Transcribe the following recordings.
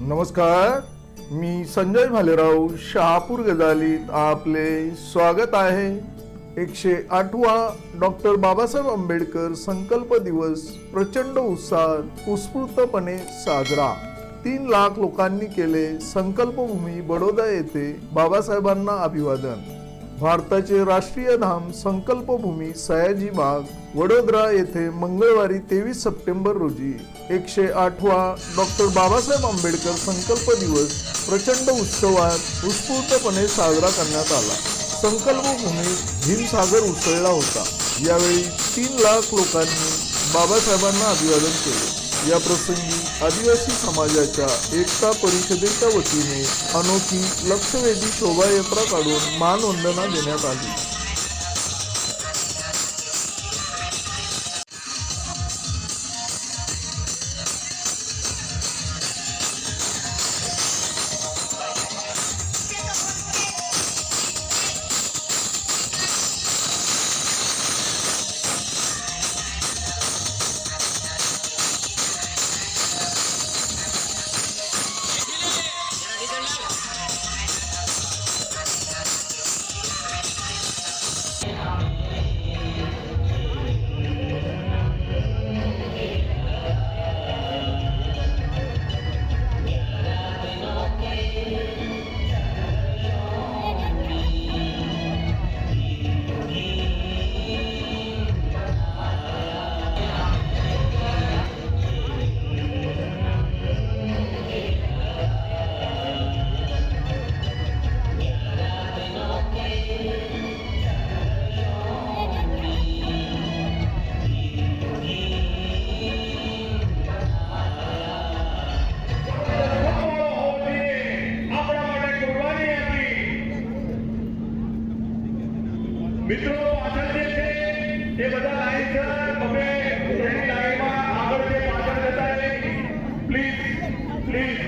नमस्कार मी संजय भालेराव शहापूर गजालीत आपले स्वागत आहे. एकशे आठवा डॉक्टर बाबासाहेब आंबेडकर संकल्प दिवस प्रचंड उत्साहात उत्स्फूर्तपणे साजरा. तीन लाख लोकांनी केले संकल्पभूमी बडोदा येथे बाबासाहेबांना अभिवादन. भारताचे राष्ट्रीय धाम संकल्पभूमी सयाजी बाग वडोदरा येथे मंगळवारी तेवीस सप्टेंबर रोजी एकशे आठवा डॉक्टर बाबासाहेब आंबेडकर संकल्प दिवस प्रचंड उत्सवात उत्स्फूर्तपणे साजरा करण्यात आला. संकल्पभूमीत भीमसागर उसळला होता. यावेळी तीन लाख लोकांनी बाबासाहेबांना अभिवादन केले. या प्रसंगी आदिवासी समाजाच्या एकता परिषदेच्या वतीने अनोखी लक्षवेधी शोभायात्रा काढून मानवंदना देण्यात आली. એ બધા લાઈન તમે એની લાઈનમાં આગળ છે પાછળ જતા રહે પ્લીઝ પ્લીઝ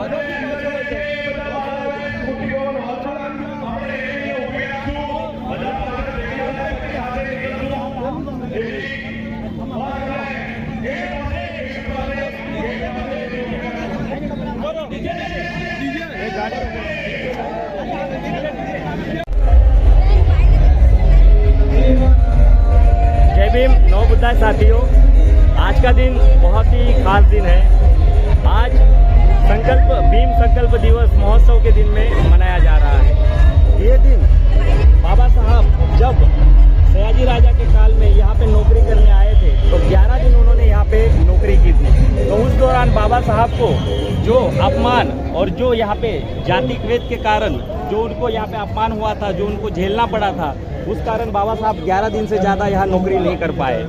અને અંદર જે છે બધા બાળકોને ખુરશીઓ નહોતા. આપણે એની ઊભી રાખશું. બધા પાછળ રેડિયો લાઈનની સાથે નીકળશું. જેથી બહાર જાય. એ પાસે, એ પાસે, એ પાસે. जय बुद्धा साथियों, आज का दिन बहुत ही खास दिन है। आज संकल्प, भीम संकल्प दिवस महोत्सव के दिन में मनाया जा रहा है। ये दिन बाबा साहब जब सयाजी राजा के काल में यहाँ पे नौकरी करने आए थे तो 11 दिन उन्होंने यहाँ पे नौकरी की थी। तो उस दौरान बाबा साहब को जो अपमान और जो यहाँ पे जाति भेद के कारण जो उनको यहाँ पे अपमान हुआ था, जो उनको झेलना पड़ा था उस कारण बाबा साहब 11 दिन से ज़्यादा यहाँ नौकरी नहीं कर पाए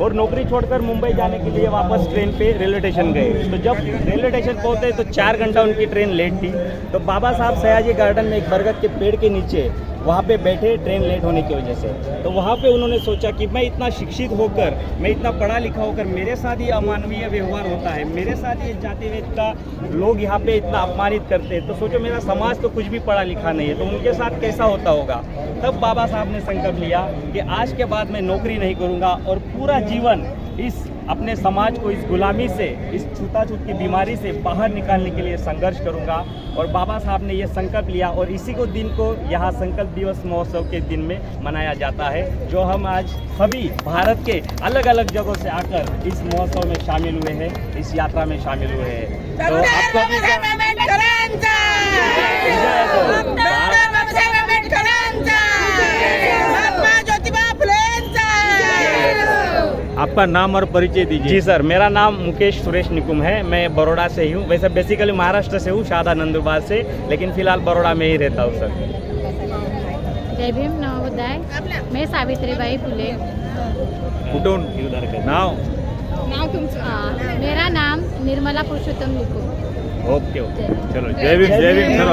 और नौकरी छोड़कर मुंबई जाने के लिए वापस ट्रेन पे रेलवे स्टेशन गए। तो जब रेलवे स्टेशन पहुँचे तो चार घंटा उनकी ट्रेन लेट थी। तो बाबा साहब सयाजी गार्डन में एक बरगद के पेड़ के नीचे वहाँ पे बैठे ट्रेन लेट होने की वजह से। तो वहाँ पे उन्होंने सोचा कि मैं इतना शिक्षित होकर, मैं इतना पढ़ा लिखा होकर, मेरे साथ ही अमानवीय व्यवहार होता है, मेरे साथ ये जाति वेद का लोग यहाँ पे इतना अपमानित करते हैं। तो सोचो, मेरा समाज तो कुछ भी पढ़ा लिखा नहीं है तो उनके साथ कैसा होता होगा? तब बाबा साहब ने संकल्प लिया कि आज के बाद मैं नौकरी नहीं करूँगा और पूरा जीवन इस अपने समाज को इस गुलामी से इस छूताछूत की बीमारी से बाहर निकालने के लिए संघर्ष करूँगा। और बाबा साहब ने यह संकल्प लिया और इसी को दिन को यहाँ संकल्प दिवस महोत्सव के दिन में मनाया जाता है जो हम आज सभी भारत के अलग अलग जगहों से आकर इस महोत्सव में शामिल हुए हैं इस यात्रा में शामिल हुए हैं। तो आपको आपका नाम और परिचय दीजिए जी सर मेरा नाम मुकेश सुरेश निकुम है मैं बड़ोड़ा से ही हूँ वैसे बेसिकली महाराष्ट्र से हूँ शादा नंदुरबार से लेकिन फ़िलहाल बड़ोड़ा में ही रहता हूँ सर जय भीम नवोदय मैं सावित्रीबाई फुले कुठून नाव अ, मेरा नाम निर्मला पुरुषोत्तम लिखू ओके ओके चलो जय भीम जय भीम चलो